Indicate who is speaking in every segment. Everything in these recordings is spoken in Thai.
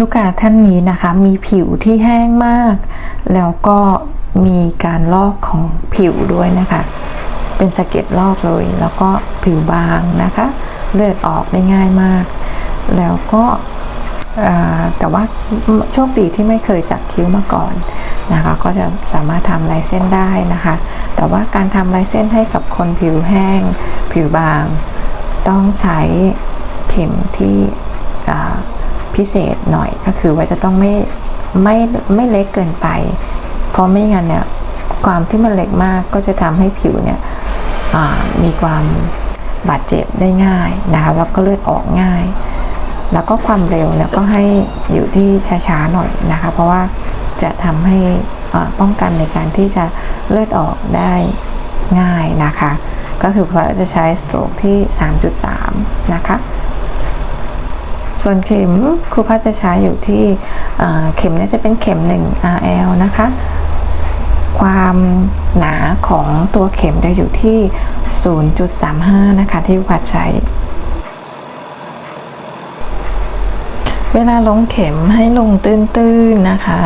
Speaker 1: ลูกค้าท่านนี้นะคะมีผิวที่แห้งมาก แล้วก็มีการลอกของผิวด้วยนะคะ เป็นสะเก็ดลอกเลย แล้วก็ผิวบางนะคะ เลือดออกได้ง่ายมาก แล้วก็แต่ว่าโชคดีที่ไม่เคยสักคิ้วมาก่อนนะคะก็จะสามารถทำลายเส้นได้นะคะ แต่ว่าการทำลายเส้นให้กับคนผิวแห้ง ผิวบาง ต้องใช้เข็มที่ พิเศษหน่อยก็คือว่าจะต้องไม่ไม่ไม่เล็กเกินไป เพราะไม่งั้นเนี่ยความที่มันเล็กมากก็จะทำให้ผิวเนี่ยมีความบาดเจ็บได้ง่ายนะคะแล้วก็เลือดออกง่าย แล้วก็ความเร็วเนี่ยก็ให้อยู่ที่ช้าๆหน่อยนะคะ เพราะว่าจะทำให้ป้องกันในการที่จะเลือดออกได้ง่ายนะคะ ก็คือพระจะใช้สโตรกที่ 3.3 นะคะ ส่วนเข็มครูพัชจะใช้อยู่ที่เข็มนี่ยจะเป็นเข็ม 1 RL นะคะ ความหนาของตัวเข็มจะอยู่ที่ 0.35 นะคะที่ครูพัชใช้ เวลาลงเข็มให้ลงตื้นๆนะคะ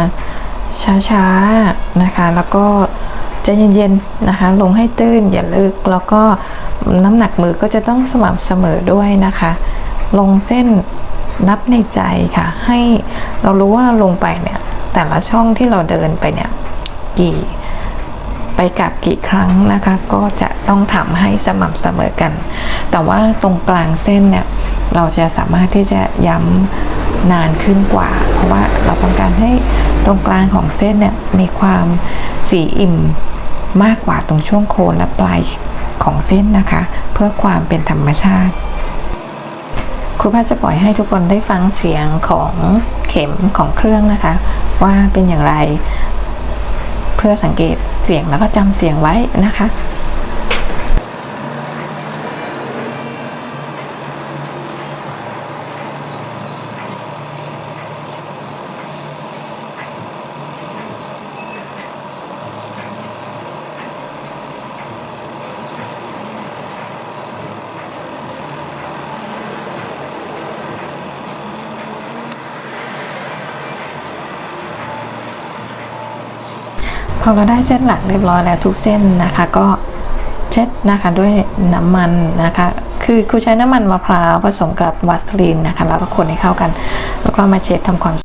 Speaker 1: ช้าๆนะคะ แล้วก็ใจเย็นๆนะคะ ลงให้ตื้นอย่าลึกแล้วก็น้ำหนักมือก็จะต้องสม่ำเสมอด้วยนะคะ ลงเส้น นับในใจค่ะ ให้เรารู้ว่าเราลงไปเนี่ย แต่ละช่องที่เราเดินไปเนี่ย กี่ไปกลับกี่ครั้งนะคะ ก็จะต้องทำให้สม่ำเสมอกัน แต่ว่าตรงกลางเส้นเนี่ย เราจะสามารถที่จะย้ำนานขึ้นกว่า เพราะว่าเราต้องการให้ตรงกลางของเส้นเนี่ยมีความสีอิ่มมากกว่าตรงช่วงโคนและปลายของเส้นนะคะ เพื่อความเป็นธรรมชาติ ครูพัชจะปล่อยให้ทุกคนได้ฟังเสียงของเข็มของเครื่องนะคะ ว่าเป็นอย่างไร เพื่อสังเกตเสียงแล้วก็จำเสียงไว้นะคะ พอเราได้เส้นหลักเรียบร้อยแล้วทุกเส้นนะคะ ก็เช็ดนะคะด้วยน้ำมันนะคะ คือครูใช้น้ำมันมะพร้าวผสมกับวัสลีนนะคะ แล้วก็คนให้เข้ากัน แล้วก็มาเช็ดทำความ